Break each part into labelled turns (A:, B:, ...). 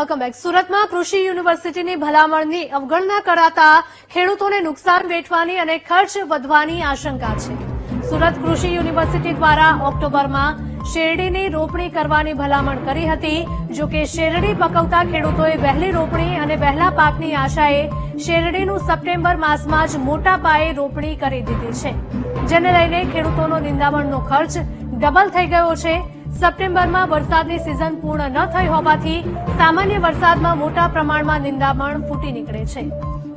A: Welcome back સુરતમાં કૃષિ યુનિવર્સિટીની ભલામણની અવગણના કરાતા ખેડૂતોને નુકસાન વેઠવાની અને ખર્ચ વધવાની આશંકા છે. સુરત કૃષિ યુનિવર્સિટી દ્વારા ઓક્ટોબરમાં શેરડીની રોપણી કરવાની ભલામણ કરી હતી. જો કે શેરડી પકવતા ખેડૂતોએ વહેલી રોપણી અને વહેલા પાકની આશાએ શેરડીનું સપ્ટેમ્બર માસમાં જ મોટા પાયે રોપણી કરી દીધી છે. જેને લઈને ખેડૂતોનો નિંદામણનો ખર્ચ ડબલ થઈ ગયો છે. સપ્ટેમ્બરમાં વરસાદની સિઝન પૂર્ણ ન થઈ હોવાથી સામાન્ય વરસાદમાં મોટા પ્રમાણમાં નિંદામણ ફૂટી નીકળે છે.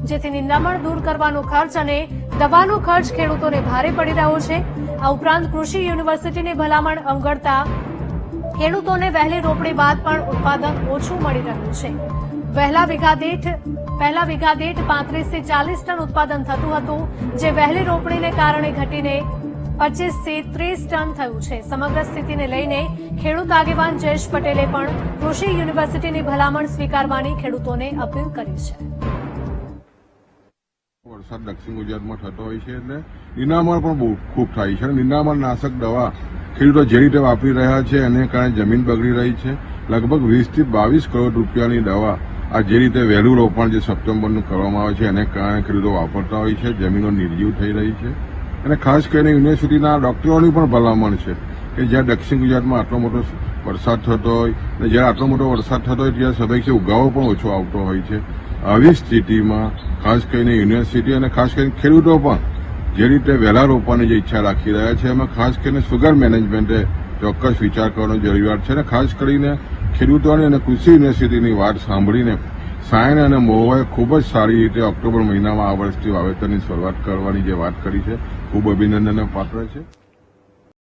A: જેથી નિંદામણ દૂર કરવાનો ખર્ચ અને દવાનો ખર્ચ ખેડૂતોને ભારે પડી રહ્યો છે. આ ઉપરાંત કૃષિ યુનિવર્સિટીની ભલામણ અવગણતા ખેડૂતોને વહેલી રોપણી બાદ પણ ઉત્પાદન ઓછું મળી રહ્યું છે. વહેલા વીઘા દીઠ પહેલા વીઘા દીઠ પાંત્રીસથી ચાલીસ ટન ઉત્પાદન થતું હતું, જે વહેલી રોપણીને કારણે ઘટીને પચીસથી ત્રીસ ટન થયું છે. સમગ્ર સ્થિતિને લઈને ખેડૂત આગેવાન જયેશ પટેલે પણ કૃષિ યુનિવર્સિટીની ભલામણ સ્વીકારવાની ખેડૂતોને અપીલ કરી છે.
B: વરસાદ દક્ષિણ ગુજરાતમાં થતો હોય છે એટલે નિનામણ પણ બહુ ખૂબ થાય છે. અને નિંદામણ નાશક દવા ખેડૂતો જે રીતે વાપરી રહ્યા છે, એને કારણે જમીન બગડી રહી છે. લગભગ વીસથી બાવીસ કરોડ રૂપિયાની દવા આ જે રીતે વહેલું રોપણ જે સપ્ટેમ્બરનું કરવામાં આવે છે, એને કારણે ખેડૂતો વાપરતા હોય છે. જમીનો નિર્જીવ થઈ રહી છે. અને ખાસ કરીને યુનિવર્સિટીના ડોક્ટરોની પણ ભલામણ છે કે જ્યાં દક્ષિણ ગુજરાતમાં આટલો મોટો વરસાદ થતો હોય અને જ્યારે આટલો મોટો વરસાદ થતો હોય ત્યારે સભય છે, ઉગાવો પણ ઓછો આવતો હોય છે. આવી સ્થિતિમાં ખાસ કરીને યુનિવર્સિટી અને ખાસ કરીને ખેડૂતો પણ જે રીતે વહેલા રોપવાની જે ઈચ્છા રાખી રહ્યા છે, એમાં ખાસ કરીને સુગર મેનેજમેન્ટે ચોક્કસ વિચાર કરવાનો જરૂરિયાત છે અને ખાસ કરીને ખેડૂતોની અને કૃષિ યુનિવર્સિટીની વાત સાંભળીને સાયન અને મોવાએ ખૂબ જ સારી રીતે ઓક્ટોબર મહિનામાં આ વર્ષથી વાવેતરની શરૂઆત કરવાની જે વાત કરી છે, ખૂબ અભિનંદનને પાત્ર છે.